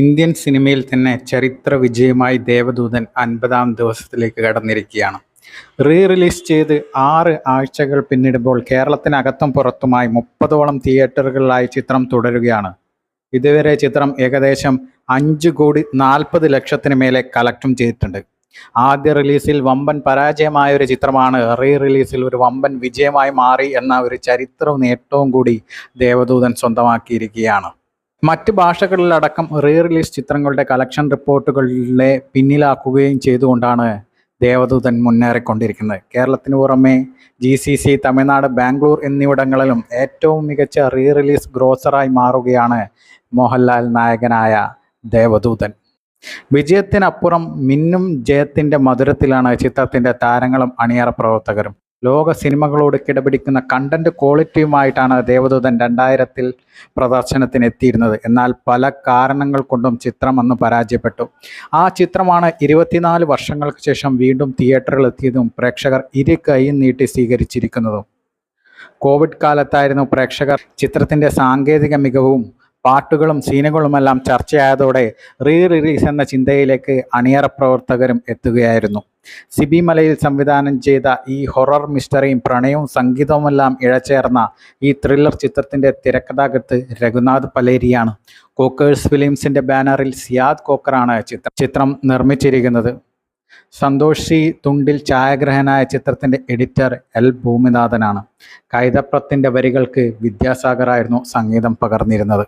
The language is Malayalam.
ഇന്ത്യൻ സിനിമയിൽ തന്നെ ചരിത്ര വിജയമായി ദേവദൂതൻ അൻപതാം ദിവസത്തിലേക്ക് കടന്നിരിക്കുകയാണ്. റീ റിലീസ് ചെയ്ത് ആറ് ആഴ്ചകൾ പിന്നിടുമ്പോൾ കേരളത്തിനകത്തും പുറത്തുമായി മുപ്പതോളം തിയേറ്ററുകളിലായി ചിത്രം തുടരുകയാണ്. ഇതുവരെ ചിത്രം ഏകദേശം അഞ്ച് കോടി നാൽപ്പത് ലക്ഷത്തിന് മേലെ കളക്റ്റും ചെയ്തിട്ടുണ്ട്. ആദ്യ റിലീസിൽ വമ്പൻ പരാജയമായ ഒരു ചിത്രമാണ് റീ റിലീസിൽ ഒരു വമ്പൻ വിജയമായി മാറി എന്ന ഒരു ചരിത്ര നേട്ടവും കൂടി ദേവദൂതൻ സ്വന്തമാക്കിയിരിക്കുകയാണ്. മറ്റ് ഭാഷകളിലടക്കം റീ റിലീസ് ചിത്രങ്ങളുടെ കളക്ഷൻ റിപ്പോർട്ടുകളിലെ പിന്നിലാക്കുകയും ചെയ്തുകൊണ്ടാണ് ദേവദൂതൻ മുന്നേറിക്കൊണ്ടിരിക്കുന്നത്. കേരളത്തിന് പുറമെ G C C Tamil Nadu Bangalore എന്നിവിടങ്ങളിലും ഏറ്റവും മികച്ച റീ റിലീസ് ഗ്രോസറായി മാറുകയാണ് മോഹൻലാൽ നായകനായ ദേവദൂതൻ. വിജയത്തിനപ്പുറം മിന്നും ജയത്തിന്റെ മധുരത്തിലാണ് ചിത്രത്തിന്റെ താരങ്ങളും അണിയറ പ്രവർത്തകരും. ലോക സിനിമകളോട് കിടപിടിക്കുന്ന കണ്ടന്റ് ക്വാളിറ്റിയുമായിട്ടാണ് ദേവദൂതൻ രണ്ടായിരത്തിൽ പ്രദർശനത്തിന് എത്തിയിരുന്നത് എന്നാൽ പല കാരണങ്ങൾ കൊണ്ടും ചിത്രം അന്ന് പരാജയപ്പെട്ടു. ആ ചിത്രമാണ് ഇരുപത്തിനാല് വർഷങ്ങൾക്ക് ശേഷം വീണ്ടും തിയേറ്ററിൽ എത്തിയതും പ്രേക്ഷകർ ഇരു കൈയും നീട്ടി സ്വീകരിച്ചിരിക്കുന്നതും. കോവിഡ് കാലത്തായിരുന്നു പ്രേക്ഷകർ ചിത്രത്തിന്റെ സാങ്കേതിക മികവും പാട്ടുകളും സീനുകളുമെല്ലാം ചർച്ചയായതോടെ റീ റിലീസ് എന്ന ചിന്തയിലേക്ക് അണിയറ പ്രവർത്തകരും എത്തുകയായിരുന്നു. സിബി മലയിൽ സംവിധാനം ചെയ്ത ഈ ഹൊറർ മിസ്റ്ററിയും പ്രണയവും സംഗീതവുമെല്ലാം ഇഴചേർന്ന ഈ ത്രില്ലർ ചിത്രത്തിന്റെ തിരക്കഥാകൃത്ത് രഘുനാഥ് പലേരിയാണ്. കോക്കേഴ്സ് ഫിലിംസിന്റെ ബാനറിൽ സിയാദ് കോക്കറാണ് ചിത്രം ചിത്രം നിർമ്മിച്ചിരിക്കുന്നത്. സന്തോഷി തുണ്ടിൽ ഛായാഗ്രഹനായ ചിത്രത്തിന്റെ എഡിറ്റർ എൽ ഭൂമിനാഥനാണ്. കൈതപ്രത്തിന്റെ വരികൾക്ക് വിദ്യാസാഗറായിരുന്നു സംഗീതം പകർന്നിരുന്നത്.